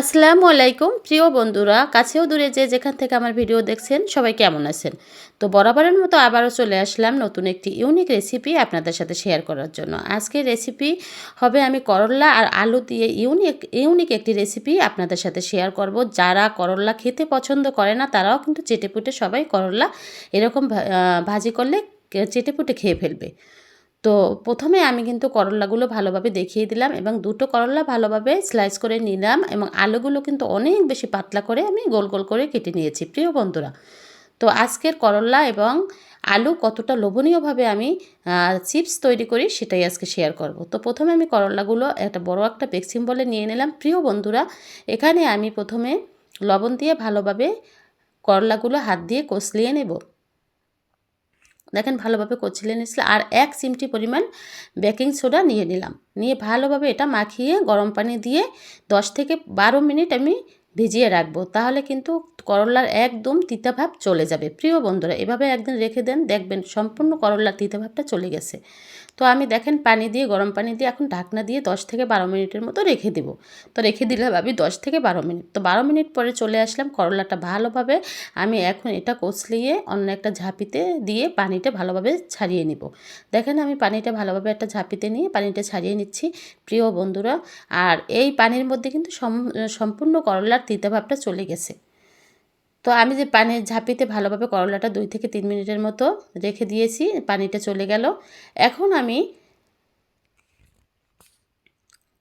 আসসালামু আলাইকুম, প্রিয় বন্ধুরা, কাছেও দূরে যে যেখান থেকে আমার ভিডিও দেখছেন, সবাই কেমন আছেন? তো বরাবরের মতো আবারও চলে আসলাম নতুন একটি ইউনিক রেসিপি আপনাদের সাথে শেয়ার করার জন্য। আজকের রেসিপি হবে আমি করল্লা আর আলু দিয়ে ইউনিক ইউনিক একটি রেসিপি আপনাদের সাথে শেয়ার করব। যারা করল্লা খেতে পছন্দ করে না, তারাও কিন্তু চেটেপুটে সবাই করল্লা এরকম ভাজি করলে চেটেপুটে খেয়ে ফেলবে। তো প্রথমে আমি কিন্তু করলাগুলো ভালোভাবে দেখিয়ে দিলাম এবং দুটো করলা ভালোভাবে স্লাইস করে নিলাম এবং আলুগুলো কিন্তু অনেক বেশি পাতলা করে আমি গোল গোল করে কেটে নিয়েছি, প্রিয় বন্ধুরা। তো আজকের করলা এবং আলু কতটা লোভনীয়ভাবে আমি চিপস তৈরি করি সেটাই আজকে শেয়ার করব। তো প্রথমে আমি করলাগুলো একটা বড় একটা পেক্সিম বলে নিয়ে নিলাম। প্রিয় বন্ধুরা, এখানে আমি প্রথমে লবণ দিয়ে ভালোভাবে করলাগুলো হাত দিয়ে কষলিয়ে নেব। দেখেন ভালোভাবে কচলে নিয়েছিল আর এক চিমটি পরিমাণ বেকিং সোডা নিয়ে নিলাম। নিয়ে ভালোভাবে এটা মাখিয়ে গরম পানি দিয়ে দশ থেকে বারো মিনিট আমি ভিজিয়ে রাখব, তাহলে কিন্তু করলার একদম তিতাভাব চলে যাবে। প্রিয় বন্ধুরা, এভাবে একদিন রেখে দেন, দেখবেন সম্পূর্ণ করলার তিতাভাবটা চলে গেছে। তো আমি দেখেন পানি দিয়ে, গরম পানি দিয়ে এখন ঢাকনা দিয়ে দশ থেকে বারো মিনিটের মতো রেখে দেবো। তো রেখে দিলাম আমি দশ থেকে বারো মিনিট। তো বারো মিনিট পরে চলে আসলাম করলাটা ভালোভাবে। আমি এখন এটা কচলিয়ে অন্য একটা ঝাঁপিতে দিয়ে পানিটা ভালোভাবে ছাড়িয়ে নিব। দেখেন আমি পানিটা ভালোভাবে একটা ঝাঁপিতে নিয়ে পানিটা ছাড়িয়ে নিচ্ছি। প্রিয় বন্ধুরা, আর এই পানির মধ্যে কিন্তু সম্পূর্ণ করলার তিতাভাবটা চলে গেছে। তো আমি যে পানির ঝাঁপিতে ভালোভাবে করলাটা দুই থেকে তিন মিনিটের মতো রেখে দিয়েছি, পানিটা চলে গেল। এখন আমি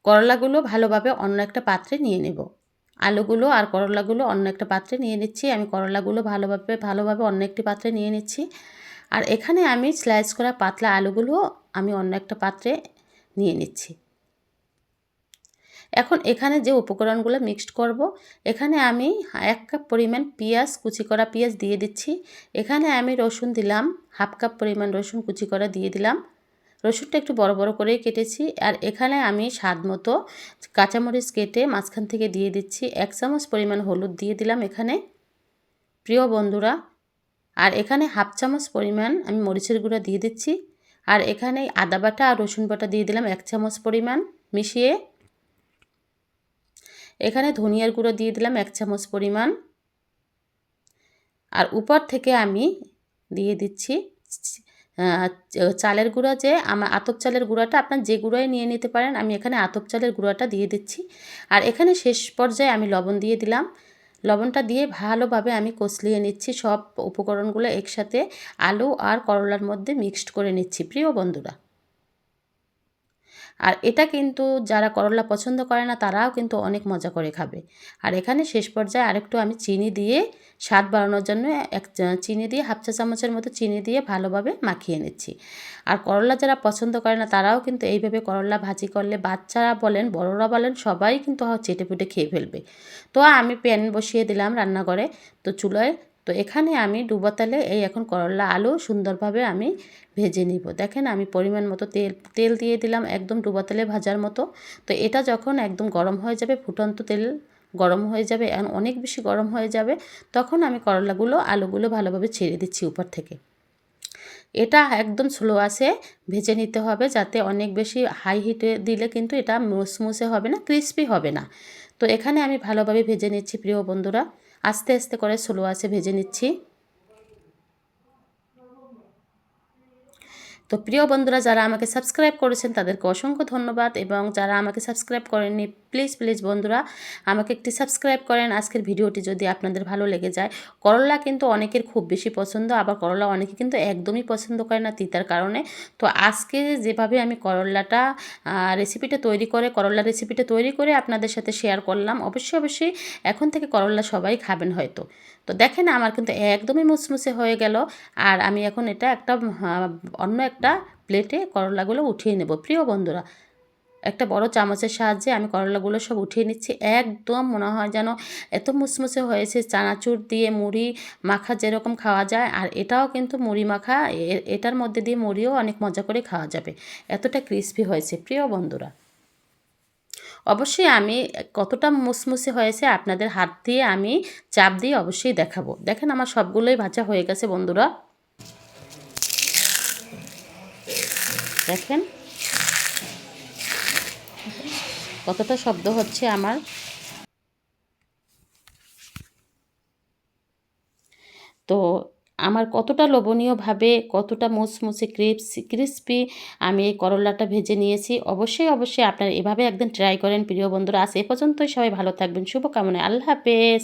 করলাগুলো ভালোভাবে অন্য একটা পাত্রে নিয়ে নেব। আলুগুলো আর করলাগুলো অন্য একটা পাত্রে নিয়ে নিচ্ছি। আমি করলাগুলো ভালোভাবে ভালোভাবে অন্য একটি পাত্রে নিয়ে নিচ্ছি। আর এখানে আমি স্লাইস করা পাতলা আলুগুলো আমি অন্য একটা পাত্রে নিয়ে নিচ্ছি। এখন এখানে যে উপকরণগুলো মিক্সড করব, এখানে আমি এক কাপ পরিমাণ পেঁয়াজ, কুচি করা পেঁয়াজ দিয়ে দিচ্ছি। এখানে আমি রসুন দিলাম, হাফ কাপ পরিমাণ রসুন কুচি করা দিয়ে দিলাম। রসুনটা একটু বড় বড় করেই কেটেছি আর এখানে আমি স্বাদ মতো কাঁচামরিচ কেটে মাঝখান থেকে দিয়ে দিচ্ছি। এক চামচ পরিমাণ হলুদ দিয়ে দিলাম এখানে। প্রিয় বন্ধুরা, আর এখানে হাফ চামচ পরিমাণ আমি মরিচের গুঁড়া দিয়ে দিচ্ছি। আর এখানে আদা বাটা আর রসুন বাটা দিয়ে দিলাম এক চামচ পরিমাণ মিশিয়ে এখানে ধনিয়ার গুঁড়ো দিয়ে দিলাম এক চামচ পরিমাণ। আর উপর থেকে আমি দিয়ে দিচ্ছি চালের গুঁড়া যে আমার আতপ চালের গুঁড়াটা আপনার যে গুঁড়োই নিয়ে নিতে পারেন, আমি এখানে আতপ চালের গুঁড়াটা দিয়ে দিচ্ছি। আর এখানে শেষ পর্যায়ে আমি লবণ দিয়ে দিলাম। লবণটা দিয়ে ভালোভাবে আমি কষলিয়ে নিচ্ছি সব উপকরণগুলো একসাথে। আলু আর করলার মধ্যে মিক্সড করে নিচ্ছি, প্রিয় বন্ধুরা। আর এটা কিন্তু যারা করলা পছন্দ করে না, তারাও কিন্তু অনেক মজা করে খাবে। আর এখানে শেষ পর্যায়ে আরেকটু আমি চিনি দিয়ে স্বাদ বাড়ানোর জন্য এক চিনি দিয়ে হাফ চা চামচের মতো চিনি দিয়ে ভালোভাবে মাখিয়ে নিচ্ছি। আর করলা যারা পছন্দ করে না, তারাও কিন্তু এইভাবে করলা ভাজি করলে বাচ্চারা বলেন, বড়রা বলেন, সবাই কিন্তু চেটে পুটে খেয়ে ফেলবে। তো আমি প্যান বসিয়ে দিলাম রান্নাঘরে। তো চুলোয় তো এখানে আমি ডুবাতালে এই এখন করলা আলু সুন্দরভাবে আমি ভেজে নিব। দেখেন আমি পরিমাণ মতো তেল তেল দিয়ে দিলাম একদম ডুবাতালে ভাজার মতো। তো এটা যখন একদম গরম হয়ে যাবে, ফুটন্ত তেল গরম হয়ে যাবে অনেক বেশি গরম হয়ে যাবে, তখন আমি করলাগুলো, আলুগুলো ভালোভাবে ছেড়ে দিচ্ছি উপর থেকে। এটা একদম স্লো আসে ভেজে নিতে হবে যাতে অনেক বেশি হাই হিটে দিলে কিন্তু এটা মুসমুসে হবে না ক্রিস্পি হবে না। তো এখানে আমি ভালোভাবে ভেজে নিচ্ছি, প্রিয় বন্ধুরা। আস্তে আস্তে করে স্লো আছে ভেজে নিচ্ছি। তো প্রিয় বন্ধুরা, যারা আমাকে সাবস্ক্রাইব করেছেন, তাদেরকে অসংখ্য ধন্যবাদ। এবং যারা আমাকে সাবস্ক্রাইব করেননি প্লিজ প্লিজ বন্ধুরা, আমাকে একটি সাবস্ক্রাইব করেন। আজকের ভিডিওটি যদি আপনাদের ভালো লেগে যায়, করলা কিন্তু অনেকের খুব বেশি পছন্দ, আবার করলা অনেকে কিন্তু একদমই পছন্দ করে না তিতার কারণে। তো আজকে যেভাবে আমি করলাটা রেসিপিটা তৈরি করে, করলা রেসিপিটা তৈরি করে আপনাদের সাথে শেয়ার করলাম, অবশ্যই অবশ্যই এখন থেকে করলা সবাই খাবেন হয়তো। তো দেখেন, আমার কিন্তু একদমই মুসমুসে হয়ে গেল। আর আমি এখন এটা একটা অন্য একটা প্লেটে করলাগুলো উঠিয়ে নেব। প্রিয় বন্ধুরা, একটা বড় চামচের সাহায্যে আমি করলাগুলো সব উঠিয়ে নিচ্ছি। একদম মনে হয় যেন এত মুসমুসে হয়েছে, চানাচুর দিয়ে মুড়ি মাখা যেরকম খাওয়া যায়, আর এটাও কিন্তু মুড়ি মাখা এটার মধ্যে দিয়ে মুড়িও অনেক মজা করে খাওয়া যাবে। এতটা ক্রিস্পি হয়েছে, প্রিয় বন্ধুরা। অবশ্যই আমি কতটা মুসমুসে হয়েছে আপনাদের হাত দিয়ে আমি চাপ দিয়ে অবশ্যই দেখাবো। দেখেন আমার সবগুলোই ভাজা হয়ে গেছে বন্ধুরা। দেখেন। কতটা শব্দ হচ্ছে আমার। তো আমার কতটা লোভনীয়ভাবে কতটা মুচমুচে ক্রিপস, ক্রিস্পি আমি এই করলাটা ভেজে নিয়েছি। অবশ্যই অবশ্যই আপনারা এভাবে একদিন ট্রাই করেন, প্রিয় বন্ধুরা। আজ এ পর্যন্তই। সবাই ভালো থাকবেন। শুভকামনায় আল্লাহ হাফেজ।